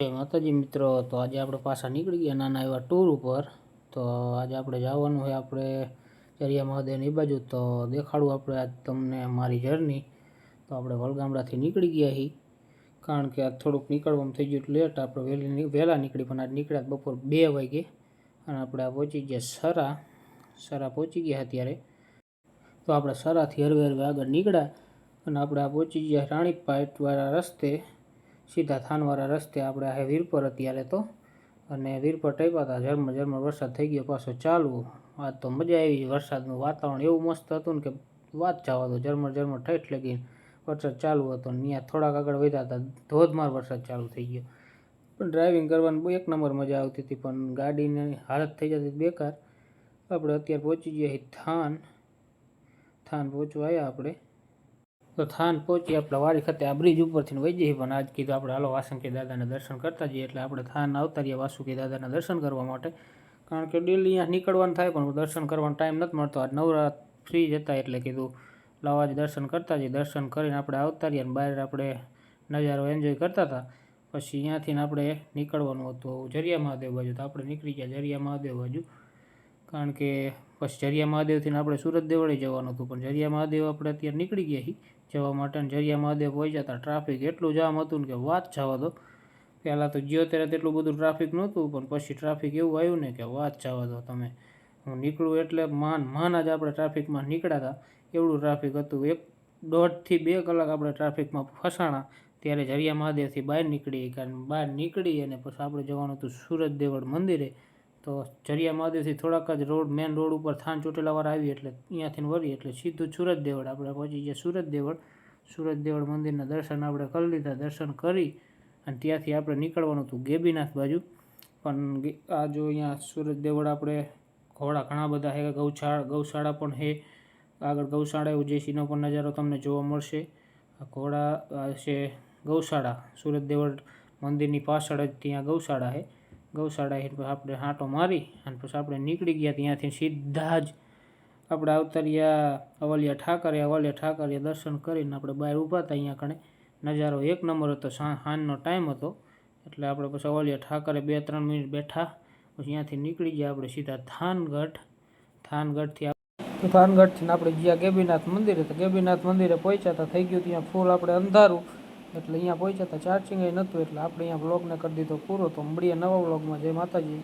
માતાજી મિત્રો, તો આજે આપણે પાછા નીકળી ગયા નાના એવા ટૂર ઉપર. તો આજે આપણે જવાનું હોય આપણે ચરિયા મહાદેવની બાજુ. તો દેખાડું આપણે આજ તમને મારી જર્ની તો આપણે વલગામડાથી નીકળી ગયા છીએ કારણ કે આજ થોડુંક નીકળવામાં થઈ ગયું લેટ આપણે વહેલી વહેલા નીકળી પણ આજ નીકળ્યા બપોર બે વાગે. અને આપણે આ પહોંચી ગયા સરા. સરા પહોંચી ગયા અત્યારે. તો આપણે સરાથી હરવે હરવે આગળ નીકળ્યા. અને આપણે આ પહોંચી ગયા રાણીપાટવાળા રસ્તે. સીધા થાનવાળા રસ્તે આપણે આ વીરપર અત્યારે તો. અને વીરપર ટાઈપા હતા ઝરમર ઝરમર વરસાદ થઈ ગયો, પાછો ચાલુ આજ તો મજા આવી વરસાદનું વાતાવરણ એવું મસ્ત હતું ને કે વાત જવા દો, ઝરમર ઝરમર ઠેઠ લગી વરસાદ ચાલુ હતો ને ત્યાં થોડાક આગળ વધ્યા હતા ધોધમાર વરસાદ ચાલુ થઈ ગયો. પણ ડ્રાઇવિંગ કરવાની બહુ એક નંબર મજા આવતી હતી, પણ ગાડીની હાલત થઈ જતી બેકાર. આપણે અત્યારે પહોંચી ગયા થાન. થાન પહોંચવા આવ્યા આપણે. તો થાન પહોંચી આપણે વાડી ખાતે આ બ્રિજ ઉપરથી વહી જઈએ. પણ આજ કીધું આપણે, હાલો વાસંકી દાદાના દર્શન કરતા જઈએ. એટલે આપણે થાન આવતા વાસુકી દાદાના દર્શન કરવા માટે. કારણ કે ડેલી અહીંયા નીકળવાનું થાય, પણ દર્શન કરવાનો ટાઈમ નથી મળતો. આજ નવરાત ફ્રી જતા એટલે કીધું, લાવો દર્શન કરતા જઈએ. દર્શન કરીને આપણે આવતા અને બહાર આપણે નજારો એન્જોય કરતા હતા. પછી અહીંયાથી આપણે નીકળવાનું હતું જરિયા મહાદેવ બાજુ. તો આપણે નીકળી ગયા જરિયા મહાદેવ બાજુ. કારણ કે પછી જરિયા મહાદેવથી આપણે સુરત દેવળે જવાનું હતું. પણ જરિયા મહાદેવ આપણે અત્યારે નીકળી ગયા જવા માટે જરિયા મહાદેવ પહોંચ્યા હતા ટ્રાફિક એટલું જામ હતું ને કે વાત જવા દો. પહેલાં તો ગયો ત્યારે તેટલું બધું ટ્રાફિક નહોતું, પણ પછી ટ્રાફિક એવું આવ્યું ને કે વાત જવા દો તમે. હું નીકળું એટલે માન માન જ આપણે ટ્રાફિકમાં નીકળ્યા હતા. એવડું ટ્રાફિક હતું. એક દોઢથી બે કલાક આપણે ટ્રાફિકમાં ફસાણા, ત્યારે જરિયા મહાદેવથી બહાર નીકળી કારણ બહાર નીકળી અને પછી આપણે જવાનું હતું સુરત દેવળ મંદિરે. તો જરિયા મહાદેવથી થોડાક જ રોડ મેન રોડ ઉપર થાન ચોટેલાવાળા આવી એટલે અહીંયાથી વળી એટલે સીધું સુરત દેવળ આપણે પહોંચી ગયા. સુરત દેવળ સુરત દેવળ મંદિરના દર્શન આપણે કરી લીધા. દર્શન કરી અને ત્યાંથી આપણે નીકળવાનું હતું ગેબીનાથ બાજુ. પણ આ જો અહીંયા સુરત દેવળ આપણે, ઘોડા ઘણા બધા છે ગૌશાળા ગૌશાળા પણ છે આગળ ગૌશાળા ઉજેસીનો પણ નજારો તમને જોવા મળશે. ઘોડા છે ગૌશાળા. સુરત દેવળ મંદિરની પાછળ જ ત્યાં ગૌશાળા છે ગૌશાળા આપણે હાંટો મારી અને પછી આપણે નીકળી ગયા ત્યાંથી સીધા જ આપણે આવતા અવલિયા ઠાકરે અવલિયા ઠાકરે દર્શન કરીને આપણે બહાર ઊભા હતા અહીંયા કણે. નજારો એક નંબર હતો સાંજનો ટાઈમ હતો. એટલે આપણે પછી અવલિયા ઠાકરે બે ત્રણ મિનિટ બેઠા. પછી ત્યાંથી નીકળી ગયા આપણે સીધા થાનગઢ. થાનગઢથી થાનગઢથી આપણે ગયા ગેબીનાથ મંદિરે. તો ગેબીનાથ મંદિરે પહોંચ્યા હતા. થઈ ગયું ત્યાં ફૂલ આપણે અંધારું. એટલે અહીંયા પહોંચ્યા હતા. ચાર્જિંગ નહોતું, એટલે આપણે અહીંયા બ્લોગને કરી દીધો પૂરો. તો મળીએ નવા બ્લોગમાં જય માતાજી.